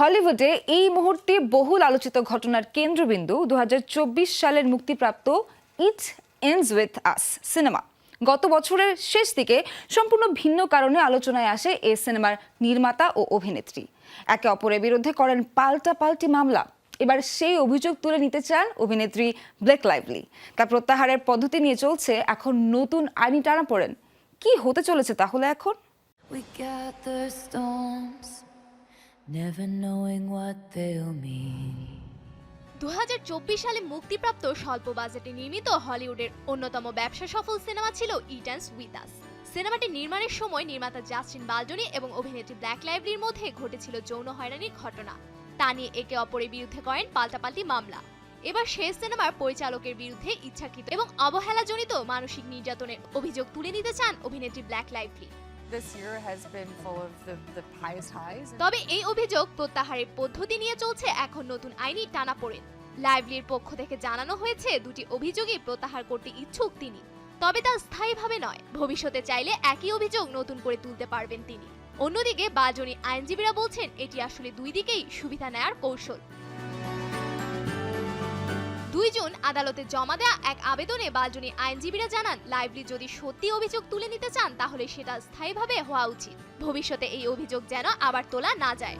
হলিউডে এই মুহূর্তে বহুল আলোচিত ঘটনার কেন্দ্রবিন্দু দু হাজার চব্বিশ সালের মুক্তিপ্রাপ্ত ইট এন্ডস উইথ আস সিনেমা। গত বছরের শেষ দিকে সম্পূর্ণ ভিন্ন কারণে আলোচনায় আসে এই সিনেমার নির্মাতা ও অভিনেত্রী। একে অপরের বিরুদ্ধে করেন পাল্টা পাল্টি মামলা। এবার সেই অভিযোগ তুলে নিতে চান অভিনেত্রী ব্লেক লাইভলি তার প্রত্যাহারের পদ্ধতি নিয়ে চলছে এখন নতুন আইনি টানা পড়েন। কি হতে চলেছে তাহলে এখন? We gather storms, never knowing what they'll mean. দুহাজার চব্বিশ সালে মুক্তিপ্রাপ্ত স্বল্প বাজেটে নির্মিত হলিউডের অন্যতম ব্যবসা সফল সিনেমা ছিল ইটান্স উইথ আস সিনেমাটি নির্মাণের সময় নির্মাতা জাস্টিন বালজনি এবং অভিনেত্রী ব্ল্যাক লাইভলির মধ্যে ঘটেছিল যৌন হয়রানির ঘটনা। তা নিয়ে একে অপরের বিরুদ্ধে করেন পাল্টাপাল্টি মামলা। এবার শেষ সিনেমার পরিচালকের বিরুদ্ধে ইচ্ছাকৃত এবং অবহেলাজনিত মানসিক নির্যাতনের অভিযোগ তুলে নিতে চান অভিনেত্রী ব্ল্যাক লাইভলি। তবে এই অভিযোগ প্রত্যাহারের পদ্ধতি নিয়ে চলছে এখন নতুন আইনি টানাপোড়েন। লাইভলির পক্ষ থেকে জানানো হয়েছে, দুটি অভিযোগই প্রত্যাহার করতে ইচ্ছুক তিনি। তবে তা স্থায়ীভাবে নয়। ভবিষ্যতে চাইলে একই অভিযোগ নতুন করে তুলতে পারবেন তিনি। অন্যদিকে বাজনী আইনজীবীরা বলছেন, এটি আসলে দুই দিকেই সুবিধা নেয়ার কৌশল। দুই জুন আদালতে জমা দেয়া এক আবেদনে বালজনী আইনজীবীরা জানান, লাইভলি যদি সত্যি অভিযোগ তুলে নিতে চান, তাহলে সেটা স্থায়ীভাবে হওয়া উচিত। ভবিষ্যতে এই অভিযোগ যেন আবার তোলা না যায়।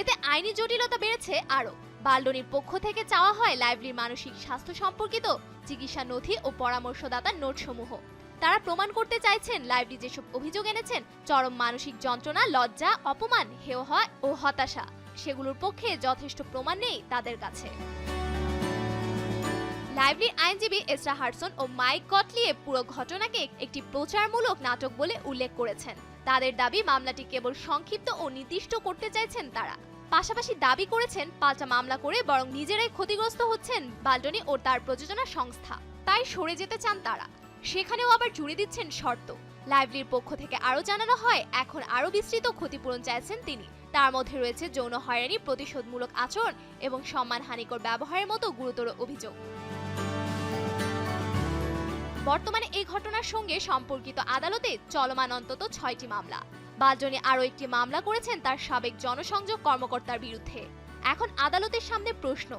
এতে আইনি জটিলতা বেড়েছে আরও। বালডনির পক্ষ থেকে চাওয়া হয় লাইভলির মানসিক স্বাস্থ্য সম্পর্কিত চিকিৎসা নথি ও পরামর্শদাতার নোটসমূহ। তারা প্রমাণ করতে চাইছেন, লাইভলি যেসব অভিযোগ এনেছেন, চরম মানসিক যন্ত্রণা, লজ্জা, অপমান, হেয় হয় ও হতাশা। সেগুলোর পক্ষে যথেষ্ট প্রমাণ নেই তাদের কাছে। লাইভলির আইনজীবী এসরা হারসন ও মাইক কটলিয়ে পুরো ঘটনাকে একটি প্রচারমূলক নাটক বলে উল্লেখ করেছেন। তাদের দাবি, মামলাটি কেবল সংক্ষিপ্ত ও নির্দিষ্ট করতে চাইছেন তারা। পাশাপাশি দাবি করেছেন, পাল্টা মামলা করে বরং নিজেরাই ক্ষতিগ্রস্ত হচ্ছেন বাল্টনি ও তার প্রযোজনা সংস্থা। তাই সরে যেতে চান তারা। সেখানেও আবার জুড়ে দিচ্ছেন শর্ত। লাইভলির পক্ষ থেকে আরও জানানো হয়, এখন আরও বিস্তৃত ক্ষতিপূরণ চাইছেন তিনি। তার মধ্যে রয়েছে যৌন হয়রানি, প্রতিশোধমূলক আচরণ এবং সম্মানহানিকর ব্যবহারের মতো গুরুতর অভিযোগ। বর্তমানে এই ঘটনার সঙ্গে সম্পর্কিত আদালতে চলমান অন্তত ছয়টি মামলা। বালজনী আরও একটি মামলা করেছেন তার সাবেক জনসংযোগ কর্মকর্তার বিরুদ্ধে। এখন আদালতের সামনে প্রশ্ন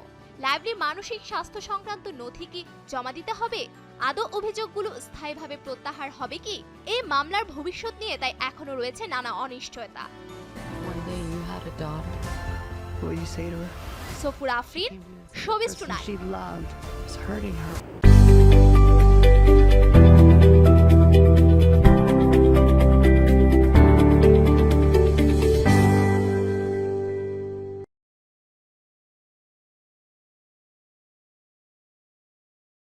লাইভলির মানসিক স্বাস্থ্য সংক্রান্ত নথি কি জমা দিতে হবে? আদৌ অভিযোগগুলো স্থায়ীভাবে প্রত্যাহার হবে কি? এই মামলার ভবিষ্যৎ নিয়ে তাই এখনও রয়েছে নানা অনিশ্চয়তা। Daughter. What will you say to her? Safur Afrin Afrin, show this tonight she loved was hurting her.